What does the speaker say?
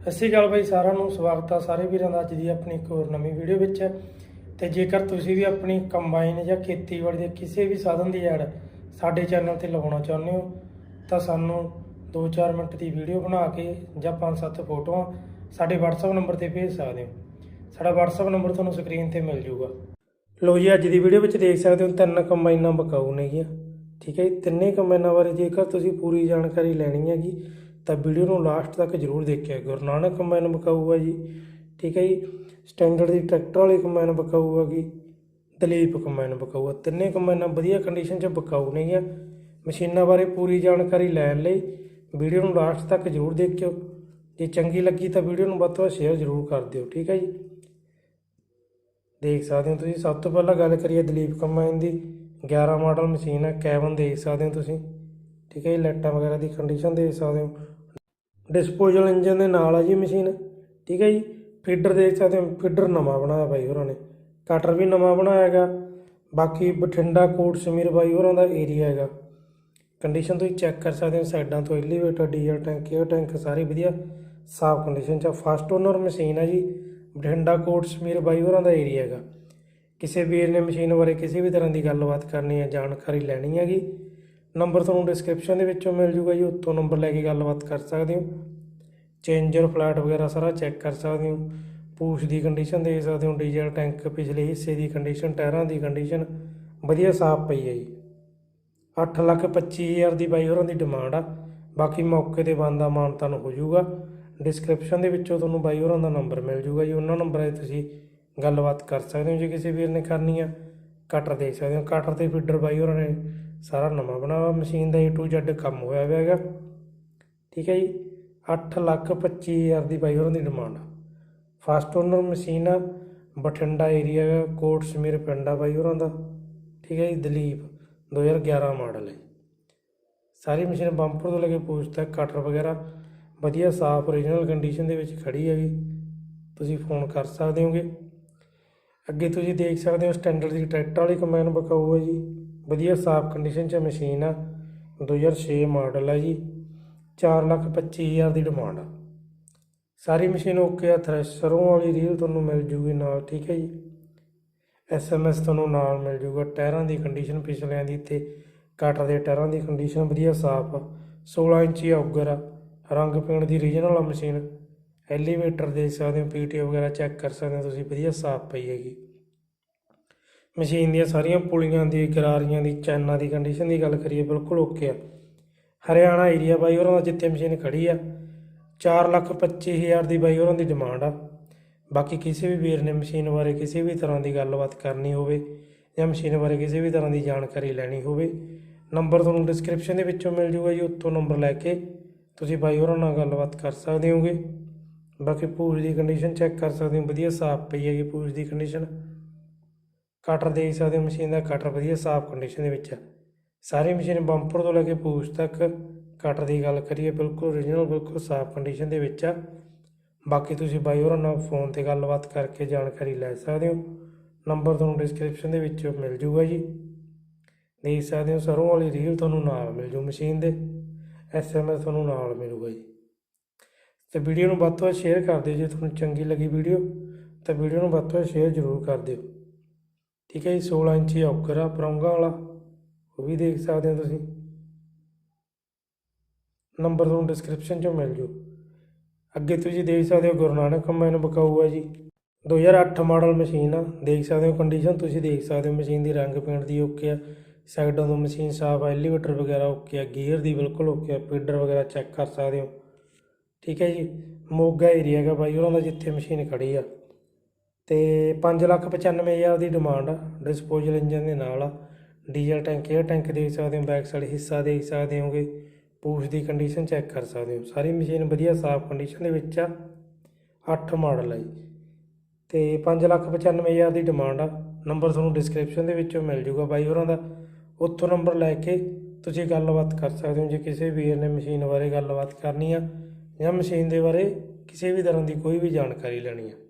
ਸਤਿ ਸ਼੍ਰੀ ਅਕਾਲ ਬਾਈ, ਸਾਰਿਆਂ ਨੂੰ ਸਵਾਗਤ ਆ ਸਾਰੇ ਵੀਰਾਂ ਦਾ ਅੱਜ ਦੀ ਆਪਣੀ ਇੱਕ ਹੋਰ ਨਵੀਂ ਵੀਡੀਓ ਵਿੱਚ। ਤੇ ਜੇਕਰ ਤੁਸੀਂ ਵੀ ਆਪਣੀ ਕੰਬਾਈਨ ਜਾਂ ਖੇਤੀਬਾੜੀ ਦੇ ਕਿਸੇ ਵੀ ਸਾਧਨ ਦੀ ਐਡ ਸਾਡੇ ਚੈਨਲ ਤੇ ਲਗਾਉਣਾ ਚਾਹੁੰਦੇ ਹੋ, ਤਾਂ ਸਾਨੂੰ 2-4 ਮਿੰਟ ਦੀ ਵੀਡੀਓ ਬਣਾ ਕੇ ਜਾਂ 5-7 ਫੋਟੋਆਂ ਸਾਡੇ WhatsApp ਨੰਬਰ ਤੇ ਭੇਜ ਸਕਦੇ ਹੋ। ਸਾਡਾ WhatsApp ਨੰਬਰ ਤੁਹਾਨੂੰ ਸਕਰੀਨ ਤੇ ਮਿਲ ਜਾਊਗਾ ਲੋ ਜੀ, ਅੱਜ ਦੀ ਵੀਡੀਓ ਵਿੱਚ ਦੇਖ ਸਕਦੇ ਹੋ ਤਿੰਨ ਕੰਬਾਈਨਾਂ ਬਕਾਊ ਨੇਗੀਆਂ। ਠੀਕ ਹੈ ਜੀ, ਤਿੰਨੇ ਕੰਬਾਈਨਾਂ ਬਾਰੇ ਜੇਕਰ ਤੁਸੀਂ ਪੂਰੀ ਜਾਣਕਾਰੀ ਲੈਣੀ ਹੈਗੀ ਤਾਂ ਵੀਡੀਓ ਨੂੰ ਲਾਸਟ ਤੱਕ ਜਰੂਰ ਦੇਖਿਆ ਗੁਰੂ ਨਾਨਕ ਕੰਬਾਈਨ ਬਕਾਊ ਹੈ ਜੀ, ਠੀਕ ਹੈ ਜੀ। ਸਟੈਂਡਰਡ ਦੀ ਟਰੈਕਟਰ ਵਾਲੀ ਕੰਬਾਈਨ ਬਕਾਊ ਹੈਗੀ ਦਲੀਪ ਕੰਬਾਈਨ ਬਕਾਊ ਆ ਤਿੰਨੇ ਕੰਬਾਈਨਾਂ ਵਧੀਆ ਕੰਡੀਸ਼ਨ 'ਚ ਬਕਾਊ ਨੇਗੀਆਂ। ਮਸ਼ੀਨਾਂ ਬਾਰੇ ਪੂਰੀ ਜਾਣਕਾਰੀ ਲੈਣ ਲਈ ਵੀਡੀਓ ਨੂੰ ਲਾਸਟ ਤੱਕ ਜਰੂਰ ਦੇਖਿਓ। ਜੇ ਚੰਗੀ ਲੱਗੀ ਤਾਂ ਵੀਡੀਓ ਨੂੰ ਵੱਧ ਤੋਂ ਵੱਧ ਸ਼ੇਅਰ ਜਰੂਰ ਕਰ ਦਿਓ, ਠੀਕ ਹੈ ਜੀ। ਦੇਖ ਸਕਦੇ ਹੋ ਤੁਸੀਂ, ਸਭ ਤੋਂ ਪਹਿਲਾਂ ਗੱਲ ਕਰੀਏ ਦਲੀਪ ਕੰਬਾਈਨ ਦੀ। 11 ਮਾਡਲ ਮਸ਼ੀਨ ਹੈ, ਕੈਬਨ ਦੇਖ ਸਕਦੇ ਹੋ ਤੁਸੀਂ, ਠੀਕ ਹੈ ਜੀ। ਲਾਈਟਾਂ ਵਗੈਰਾ ਦੀ ਕੰਡੀਸ਼ਨ ਦੇਖ ਸਕਦੇ ਹੋ। ਡਿਸਪੋਜ਼ਲ ਇੰਜਨ ਦੇ ਨਾਲ ਆ ਜੀ ਮਸ਼ੀਨ ਠੀਕ ਹੈ ਜੀ? ਫੀਡਰ ਦੇਖ ਸਕਦੇ ਹੋ ਫੀਡਰ ਨਵਾਂ ਬਣਾਇਆ ਬਾਈ ਹੋਰਾਂ ਨੇ। ਕਟਰ ਵੀ ਨਵਾਂ ਬਣਾਇਆ ਹੈਗਾ। ਬਾਕੀ ਬਠਿੰਡਾ, ਕੋਟ, ਸਮੀਰ ਬਾਈ ਹੋਰਾਂ ਦਾ ਏਰੀਆ ਹੈਗਾ। ਕੰਡੀਸ਼ਨ ਤੁਸੀਂ ਚੈੱਕ ਕਰ ਸਕਦੇ ਹੋ, ਸਾਈਡਾਂ ਤੋਂ elevator diesel tank air tank ਸਾਰੇ ਵਧੀਆ। ਸਾਫ਼ ਕੰਡੀਸ਼ਨ 'ਚ ਫਸਟ ਓਨਰ ਮਸ਼ੀਨ ਹੈ ਜੀ। ਬਠਿੰਡਾ, ਕੋਟ, ਸਮੀਰ ਬਾਈ ਹੋਰਾਂ ਦਾ ਏਰੀਆ ਹੈਗਾ। ਕਿਸੇ ਵੀਰ ਨੇ ਮਸ਼ੀਨ ਬਾਰੇ ਕਿਸੇ ਵੀ ਤਰ੍ਹਾਂ ਦੀ ਗੱਲਬਾਤ ਕਰਨੀ ਹੈ, ਜਾਣਕਾਰੀ ਲੈਣੀ ਹੈਗੀ। ਨੰਬਰ ਤੁਹਾਨੂੰ ਡਿਸਕ੍ਰਿਪਸ਼ਨ ਦੇ ਵਿੱਚੋਂ ਮਿਲ ਜੂਗਾ ਜੀ ਉੱਤੋਂ ਨੰਬਰ ਲੈ ਕੇ ਗੱਲਬਾਤ ਕਰ ਸਕਦੇ ਹੋ। ਚੇਂਜਰ, ਫਲੈਟ ਵਗੈਰਾ ਸਾਰਾ ਚੈੱਕ ਕਰ ਸਕਦੇ ਹੋ। ਪੂਛ ਦੀ ਕੰਡੀਸ਼ਨ ਦੇਖ ਸਕਦੇ ਹੋ, ਡੀਜ਼ਲ ਟੈਂਕ, ਪਿਛਲੇ ਹਿੱਸੇ ਦੀ ਕੰਡੀਸ਼ਨ ਟਾਇਰਾਂ ਦੀ ਕੰਡੀਸ਼ਨ ਵਧੀਆ ਸਾਫ਼ ਪਈ ਹੈ ਜੀ। 8 ਲੱਖ 25 ਹਜ਼ਾਰ ਦੀ ਬਾਈ ਹੋਰਾਂ ਦੀ ਡਿਮਾਂਡ ਆ। ਬਾਕੀ ਮੌਕੇ ਤੇ ਬੰਦਾ ਮਾਨ ਤੁਹਾਨੂੰ ਹੋ ਜਾਊਗਾ ਡਿਸਕ੍ਰਿਪਸ਼ਨ ਦੇ ਵਿੱਚੋਂ ਤੁਹਾਨੂੰ ਬਾਈ ਹੋਰਾਂ ਦਾ ਨੰਬਰ ਮਿਲ ਜਾਊਗਾ ਜੀ। ਉਹਨਾਂ ਨੰਬਰਾਂ 'ਤੇ ਤੁਸੀਂ ਗੱਲਬਾਤ ਕਰ ਸਕਦੇ ਹੋ ਜੇ ਕਿਸੇ ਵੀਰ ਨੇ ਕਰਨੀ ਆ। ਕਟਰ ਦੇਖ ਸਕਦੇ ਹੋ। ਕਟਰ ਤੇ ਫੀਡਰ ਬਾਈ ਹੋਰਾਂ ਨੇ ਸਾਰਾ ਨਵਾਂ ਬਣਾਵਾ ਮਸ਼ੀਨ ਦਾ A to Z ਕੰਮ ਹੋਇਆ ਹੋਇਆ ਹੈਗਾ। ਠੀਕ ਹੈ ਜੀ। 8 ਲੱਖ 25 ਹਜ਼ਾਰ ਦੀ ਬਾਈ ਹੋਰਾਂ ਦੀ ਡਿਮਾਂਡ ਫਸਟ ਓਨਰ ਮਸ਼ੀਨ ਆ, ਬਠਿੰਡਾ ਏਰੀਆ ਦਾ ਕੋਟ ਸਮੀਰ ਪਿੰਡ ਆ ਬਾਈ ਹੋਰਾਂ ਦਾ। ਠੀਕ ਹੈ ਜੀ, ਦਲੀਪ 2011 ਮਾਡਲ ਹੈ। ਸਾਰੀ ਮਸ਼ੀਨ ਬੰਪਰ ਤੋਂ ਲੈ ਕੇ ਪੂਛ ਤੱਕ ਕਟਰ ਵਗੈਰਾ, ਵਧੀਆ ਸਾਫ਼ ਓਰੀਜਨਲ ਕੰਡੀਸ਼ਨ ਦੇ ਵਿੱਚ ਖੜੀ ਹੈਗੀ। ਤੁਸੀਂ ਫੋਨ ਕਰ ਸਕਦੇ ਹੋਗੇ। ਅੱਗੇ ਤੁਸੀਂ ਦੇਖ ਸਕਦੇ ਹੋ ਸਟੈਂਡਰਡ ਦੀ ਟਰੈਕਟਰ ਵਾਲੀ ਕੰਬਾਈਨ ਬਕਾਊ ਹੈ ਜੀ। ਵਧੀਆ ਸਾਫ਼ ਕੰਡੀਸ਼ਨ 'ਚ ਮਸ਼ੀਨ ਆ। 2006 ਮਾਡਲ ਆ ਜੀ। 4 ਲੱਖ 25 ਹਜ਼ਾਰ ਦੀ ਡਿਮਾਂਡ ਆ। ਸਾਰੀ ਮਸ਼ੀਨ ਓਕੇ ਆ ਥ੍ਰੈਸ਼ਰੋਂ ਵਾਲੀ ਰੀਲ ਤੁਹਾਨੂੰ ਮਿਲ ਜੂਗੀ ਨਾਲ, ਠੀਕ ਹੈ ਜੀ। ਐਸਐਮਐਸ ਤੁਹਾਨੂੰ ਨਾਲ ਮਿਲ ਜੂਗਾ। ਟਾਇਰਾਂ ਦੀ ਕੰਡੀਸ਼ਨ ਪਿਛਲਿਆਂ ਦੀ ਤੇ ਕਟਰ ਦੇ ਟਾਇਰਾਂ ਦੀ ਕੰਡੀਸ਼ਨ ਵਧੀਆ ਸਾਫ਼ ਆ। 16 ਇੰਚੀ ਔਗਰ ਆ। ਰੰਗ ਪੇਂਟ ਦੀ ਰੀਜਨਲ ਆ ਮਸ਼ੀਨ ਐਲੀਵੇਟਰ ਦੇਖ ਸਕਦੇ ਹੋ ਪੀਟੀਓ ਵਗੈਰਾ ਚੈੱਕ ਕਰ ਸਕਦੇ ਹੋ, ਤੁਸੀਂ ਵਧੀਆ ਸਾਫ਼ ਪਈ ਹੈਗੀ। ਮਸ਼ੀਨ ਦੀਆਂ ਸਾਰੀਆਂ ਪੁਲੀਆਂ ਦੀ, ਗਰਾਰੀਆਂ ਦੀ, ਚੈਨਾਂ ਦੀ ਕੰਡੀਸ਼ਨ ਦੀ ਗੱਲ ਕਰੀਏ, ਬਿਲਕੁਲ ਓਕੇ ਆ। ਹਰਿਆਣਾ ਏਰੀਆ ਬਾਈ ਹੋਰਾਂ ਦਾ ਜਿੱਥੇ ਮਸ਼ੀਨ ਖੜੀ ਆ 4 ਲੱਖ 25 ਹਜ਼ਾਰ ਦੀ ਬਾਈ ਹੋਰਾਂ ਦੀ ਡਿਮਾਂਡ ਆ। ਬਾਕੀ ਕਿਸੇ ਵੀ ਵੀਰ ਨੇ ਮਸ਼ੀਨ ਬਾਰੇ ਕਿਸੇ ਵੀ ਤਰ੍ਹਾਂ ਦੀ ਗੱਲਬਾਤ ਕਰਨੀ ਹੋਵੇ ਜਾਂ ਮਸ਼ੀਨ ਬਾਰੇ ਕਿਸੇ ਵੀ ਤਰ੍ਹਾਂ ਦੀ ਜਾਣਕਾਰੀ ਲੈਣੀ ਹੋਵੇ ਨੰਬਰ ਤੁਹਾਨੂੰ ਡਿਸਕ੍ਰਿਪਸ਼ਨ ਦੇ ਵਿੱਚੋਂ ਮਿਲ ਜੂਗਾ ਜੀ, ਉੱਥੋਂ ਨੰਬਰ ਲੈ ਕੇ ਤੁਸੀਂ ਬਾਈ ਹੋਰਾਂ ਨਾਲ ਗੱਲਬਾਤ ਕਰ ਸਕਦੇ ਹੋਗੇ। ਬਾਕੀ ਪੂਛ ਦੀ ਕੰਡੀਸ਼ਨ ਚੈੱਕ ਕਰ ਸਕਦੇ ਹੋ, ਵਧੀਆ ਸਾਫ਼ ਪਈ ਹੈਗੀ ਪੂਛ ਦੀ ਕੰਡੀਸ਼ਨ ਕਟਰ ਦੇਖ ਸਕਦੇ ਹੋ ਮਸ਼ੀਨ ਦਾ ਕਟਰ ਵਧੀਆ ਸਾਫ਼ ਕੰਡੀਸ਼ਨ ਦੇ ਵਿੱਚ ਆ। ਸਾਰੀ ਮਸ਼ੀਨ ਬੰਪਰ ਤੋਂ ਲੈ ਕੇ ਪੂਛ ਤੱਕ ਕਟਰ ਦੀ ਗੱਲ ਕਰੀਏ, ਬਿਲਕੁਲ ਓਰੀਜਨਲ ਬਿਲਕੁਲ ਸਾਫ਼ ਕੰਡੀਸ਼ਨ ਦੇ ਵਿੱਚ ਆ। ਬਾਕੀ ਤੁਸੀਂ ਬਾਈ ਹੋਰਾਂ ਨਾਲ ਫੋਨ ਤੇ ਗੱਲਬਾਤ ਕਰਕੇ ਜਾਣਕਾਰੀ ਲੈ ਸਕਦੇ ਹੋ। ਨੰਬਰ ਤੁਹਾਨੂੰ ਡਿਸਕ੍ਰਿਪਸ਼ਨ ਦੇ ਵਿੱਚ ਮਿਲ ਜੂਗਾ ਜੀ। ਦੇਖ ਸਕਦੇ ਹੋ ਸਰੋਂ ਵਾਲੀ ਰੀਲ ਤੁਹਾਨੂੰ ਨਾਲ ਮਿਲ ਜੂ ਮਸ਼ੀਨ ਦੇ। ਐਸਐਮਐਸ ਤੁਹਾਨੂੰ ਨਾਲ ਮਿਲੂਗਾ ਜੀ। ਤੇ ਵੀਡੀਓ ਨੂੰ ਵੱਧ ਤੋਂ ਵੱਧ ਸ਼ੇਅਰ ਕਰ ਦਿਓ ਜੇ ਤੁਹਾਨੂੰ ਚੰਗੀ ਲੱਗੀ ਵੀਡੀਓ ਤਾਂ ਵੀਡੀਓ ਨੂੰ ਵੱਧ ਤੋਂ ਵੱਧ ਸ਼ੇਅਰ ਜ਼ਰੂਰ ਕਰ ਦਿਓ। ਠੀਕ ਹੈ ਜੀ 16 ਇੰਚੀ ਔਕਰ ਆ, ਪਰੌਂਗਾ ਵਾਲਾ, ਉਹ ਵੀ ਦੇਖ ਸਕਦੇ ਹੋ ਤੁਸੀਂ। ਨੰਬਰ ਤੁਹਾਨੂੰ ਡਿਸਕ੍ਰਿਪਸ਼ਨ 'ਚੋਂ ਮਿਲ ਜੂ। ਅੱਗੇ ਤੁਸੀਂ ਦੇਖ ਸਕਦੇ ਹੋ ਗੁਰੂ ਨਾਨਕ ਕੰਬਾਈਨ ਬਕਾਊ ਹੈ ਜੀ। 2008 ਮਾਡਲ ਮਸ਼ੀਨ ਆ, ਦੇਖ ਸਕਦੇ ਹੋ ਕੰਡੀਸ਼ਨ ਤੁਸੀਂ ਦੇਖ ਸਕਦੇ ਹੋ ਮਸ਼ੀਨ ਦੀ ਰੰਗ ਪੇਂਟ ਦੀ ਓਕੇ ਆ। ਸਾਈਡਾਂ ਤੋਂ ਮਸ਼ੀਨ ਸਾਫ਼ ਆ ਐਲੀਵੇਟਰ ਵਗੈਰਾ ਓਕੇ ਆ ਗੀਅਰ ਦੀ ਬਿਲਕੁਲ ਓਕੇ ਆ ਫੀਡਰ ਵਗੈਰਾ ਚੈੱਕ ਕਰ ਸਕਦੇ ਹੋ। ਠੀਕ ਹੈ ਜੀ, ਮੋਗਾ ਏਰੀਆ ਹੈਗਾ ਬਾਈ ਉਹਨਾਂ ਦਾ ਜਿੱਥੇ ਮਸ਼ੀਨ ਖੜੀ ਆ। ਤੇ 595000 ਦੀ ਡਿਮਾਂਡ ਆ ਡਿਸਪੋਜ਼ਲ ਇੰਜਨ ਦੇ ਨਾਲ ਆ। ਡੀਜ਼ਲ ਟੈਂਕ 에ਅਰ ਟੈਂਕ ਦੇਖ ਸਕਦੇ ਹੋ ਬੈਕ ਸਾਈਡ ਹਿੱਸਾ ਦੇਖ ਸਕਦੇ ਹੋਗੇ, ਪੂਛ ਦੀ ਕੰਡੀਸ਼ਨ ਚੈੱਕ ਕਰ ਸਕਦੇ ਹੋ। ਸਾਰੀ ਮਸ਼ੀਨ ਵਧੀਆ ਸਾਫ਼ ਕੰਡੀਸ਼ਨ ਦੇ ਵਿੱਚ ਆ 8 ਮਾਡਲ ਆ ਜੀ। ਤੇ 595000 ਦੀ ਡਿਮਾਂਡ ਆ। ਨੰਬਰ ਤੁਹਾਨੂੰ ਡਿਸਕ੍ਰਿਪਸ਼ਨ ਦੇ ਵਿੱਚੋਂ ਮਿਲ ਜੂਗਾ ਬਾਈ ਹੋਰਾਂ ਦਾ। ਉੱਥੋਂ ਨੰਬਰ ਲੈ ਕੇ ਤੁਸੀਂ ਗੱਲਬਾਤ ਕਰ ਸਕਦੇ ਹੋ, ਜੇ ਕਿਸੇ ਵੀਰ ਨੇ ਮਸ਼ੀਨ ਬਾਰੇ ਗੱਲਬਾਤ ਕਰਨੀ ਆ ਜਾਂ ਮਸ਼ੀਨ ਦੇ ਬਾਰੇ ਕਿਸੇ ਵੀ ਤਰ੍ਹਾਂ ਦੀ ਕੋਈ ਵੀ ਜਾਣਕਾਰੀ ਲੈਣੀ ਆ।